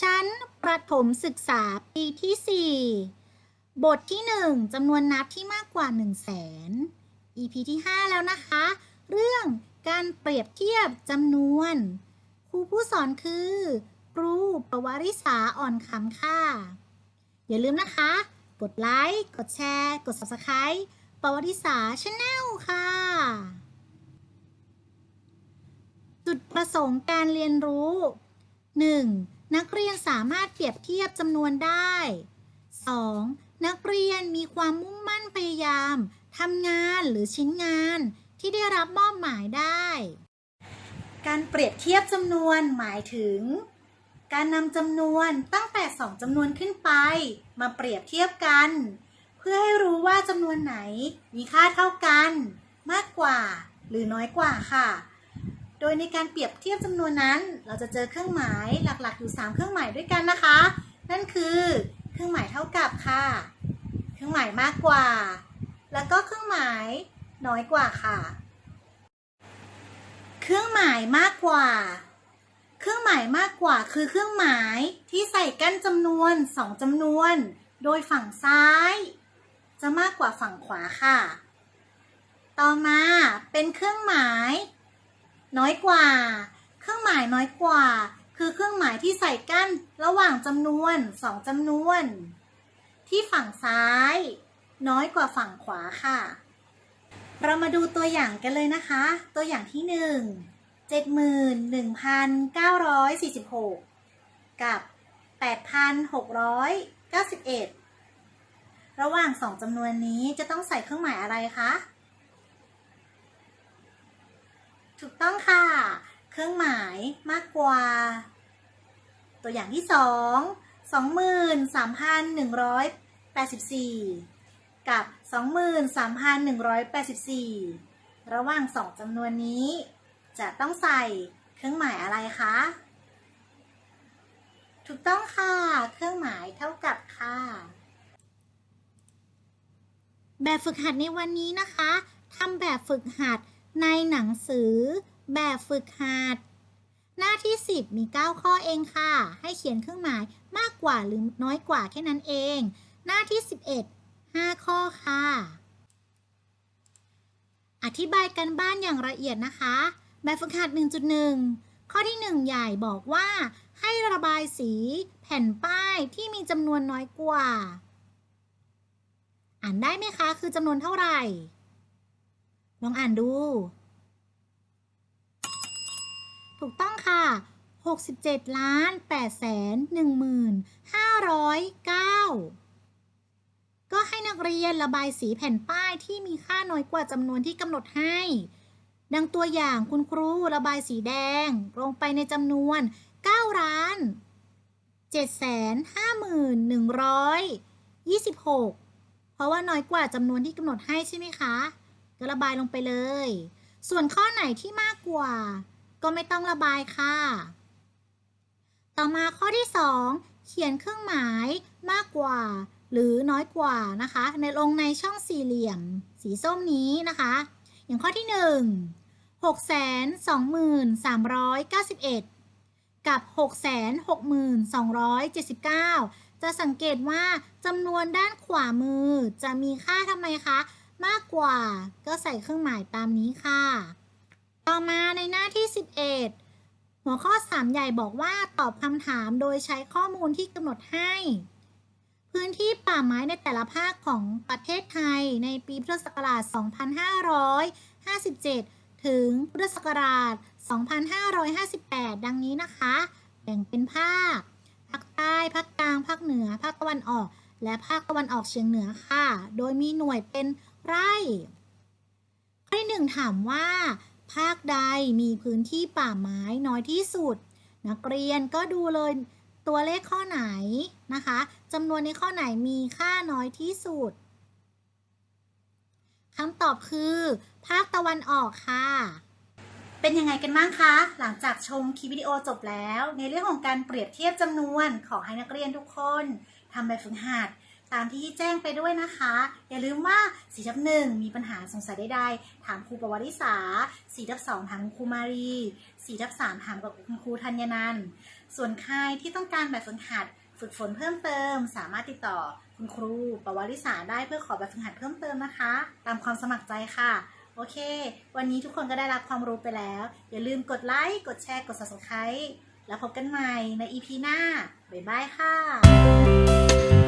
ชั้นประถมศึกษาปีที่ 4 บทที่ 1จำนวนนัดที่มากกว่า 1 0 0 0 0แสน EP ที่ 5 แล้วนะคะ เรื่องการเปรียบเทียบจำนวน ครูผู้สอนคือ ครูปวาริษาอ่อนคำค่ะ อย่าลืมนะคะ กดไลค์ กดแชร์ กด Subscribe ปวาริษาชาแนลค่ะ จุดประสงค์การเรียนรู้ 1. นักเรียนสามารถเปรียบเทียบจำนวนได้ 2. นักเรียนมีความมุ่งมั่นพยายามทำงานหรือชิ้นงานที่ได้รับมอบหมายได้ การเปรียบเทียบจำนวนหมายถึง การนำจำนวนตั้งแต่สองจำนวนขึ้นไป มาเปรียบเทียบกัน เพื่อให้รู้ว่าจำนวนไหนมีค่าเท่ากัน มากกว่า หรือน้อยกว่าค่ะ โดยในการเปรียบเทียบจำนวนนั้น เราจะเจอเครื่องหมายหลักๆ อยู่ 3 เครื่องหมายด้วยกันนะคะ นั่นคือเครื่องหมายเท่ากับค่ะ เครื่องหมายมากกว่า แล้วก็เครื่องหมายน้อยกว่าค่ะ เครื่องหมายมากกว่า เครื่องหมายมากกว่าคือเครื่องหมายที่ใส่กั้นจำนวน 2จำนวน โดยฝั่งซ้าย จะมากกว่าฝั่งขวาค่ะ ต่อมาเป็นเครื่องหมาย น้อยกว่า เครื่องหมายน้อยกว่า คือเครื่องหมายที่ใส่กั้นระหว่างจำนวนสองจำนวน ที่ฝั่งซ้าย น้อยกว่าฝั่งขวาค่ะ เรามาดูตัวอย่างกันเลยนะคะ ตัวอย่างที่หนึ่งเจ็ดหมื่นหนึ่งพันเก้าร้อยสี่สิบหกกับแปดพันหกร้อยเก้าสิบเอ็ดระหว่างสองจำนวนนี้จะต้องใส่เครื่องหมายอะไรคะ ถูกต้องค่ะ เครื่องหมายมากกว่า ตัวอย่างที่สองสองหมื่นสามพันหนึ่งร้อยแปดสิบสี่กับสองหมื่นสามพันหนึ่งร้อยแปดสิบสี่ระหว่างสองจำนวนนี้ จะต้องใส่เครื่องหมายอะไรคะ ถูกต้องค่ะ เครื่องหมายเท่ากับค่ะ แบบฝึกหัดในวันนี้นะคะทำแบบฝึกหัด ในหนังสือ แบบฝึกหัด หน้าที่ 10 มี 9 ข้อเองค่ะ ให้เขียนเครื่องหมายมากกว่าหรือน้อยกว่าแค่นั้นเอง หน้าที่ 11 5 ข้อค่ะ อธิบายกันบ้านอย่างละเอียดนะคะ แบบฝึกหัด 1.1 ข้อที่ 1 ใหญ่บอกว่า ให้ระบายสีแผ่นป้ายที่มีจำนวนน้อยกว่า อ่านได้ไหมคะ คือจำนวนเท่าไหร่ ลองอ่านดู ถูกต้องค่ะ 67ล้าน8แสน1หมื่น509ก็ให้นักเรียนระบายสีแผ่นป้ายที่มีค่าน้อยกว่าจำนวนที่กำหนดให้ ดังตัวอย่างคุณครูระบายสีแดง ลงไปในจำนวน9ล้าน7แสน5หมื่น126 เพราะว่าน้อยกว่าจำนวนที่กำหนดให้ใช่ไหมคะ ก็ระบายลงไปเลย ส่วนข้อไหนที่มากกว่า ก็ไม่ต้องระบายค่ะ ต่อมาข้อที่ 2 เขียนเครื่องหมายมากกว่า หรือน้อยกว่านะคะ ในลงในช่องสี่เหลี่ยม สีส้มนี้นะคะ อย่างข้อที่ 1 6 2 3 9 1 กับ 6 6 2 7 9 จะสังเกตว่าจำนวนด้านขวามือจะมีค่าทำไมคะ มากกว่า ก็ใส่เครื่องหมายตามนี้ค่ะ ต่อมาในหน้าที่ 11 หัวข้อ 3 ใหญ่บอกว่าตอบคำถามโดยใช้ข้อมูลที่กำหนดให้ พื้นที่ป่าไม้ในแต่ละภาคของประเทศไทยในปีพุทธศักราช 2557 ถึงพุทธศักราช 2558 ดังนี้นะคะ แบ่งเป็นภาคภาคใต้ภาคกลางภาคเหนือภาคตะวันออก และภาคตะวันออกเฉียงเหนือค่ะ โดยมีหน่วยเป็น ไร่ ข้อที่หนึ่งถามว่า ภาคใดมีพื้นที่ป่าไม้น้อยที่สุด นักเรียนก็ดูเลยตัวเลขข้อไหนนะคะจำนวนในข้อไหนมีค่าน้อยที่สุดคำตอบคือ ภาคตะวันออกค่ะ เป็นยังไงกันบ้างคะ หลังจากชมคลิปวิดีโอจบแล้ว ในเรื่องของการเปรียบเทียบจำนวนขอให้นักเรียนทุกคนทำแบบฝึกหัด ตามที่แจ้งไปด้วยนะคะ อย่าลืมว่า4ทับหนึ่งมีปัญหาสงสัยใดๆ ถามครูประวัติศาสตร์4ทับสองถามครูมารี4ทับสามถามกับคุณครูธัญนันส่วนใครที่ต้องการแบบฝึกหัดฝึกฝนเพิ่มเติม สามารถติดต่อคุณครูปวาริสาได้เพื่อขอแบบฝึกหัดเพิ่มเติมนะคะ ตามความสมัครใจค่ะโอเค วันนี้ทุกคนก็ได้รับความรู้ไปแล้ว อย่าลืมกดไลค์ กดแชร์ กด subscribe แล้วพบกันใหม่ใน EP หน้า บ๊ายบายค่ะ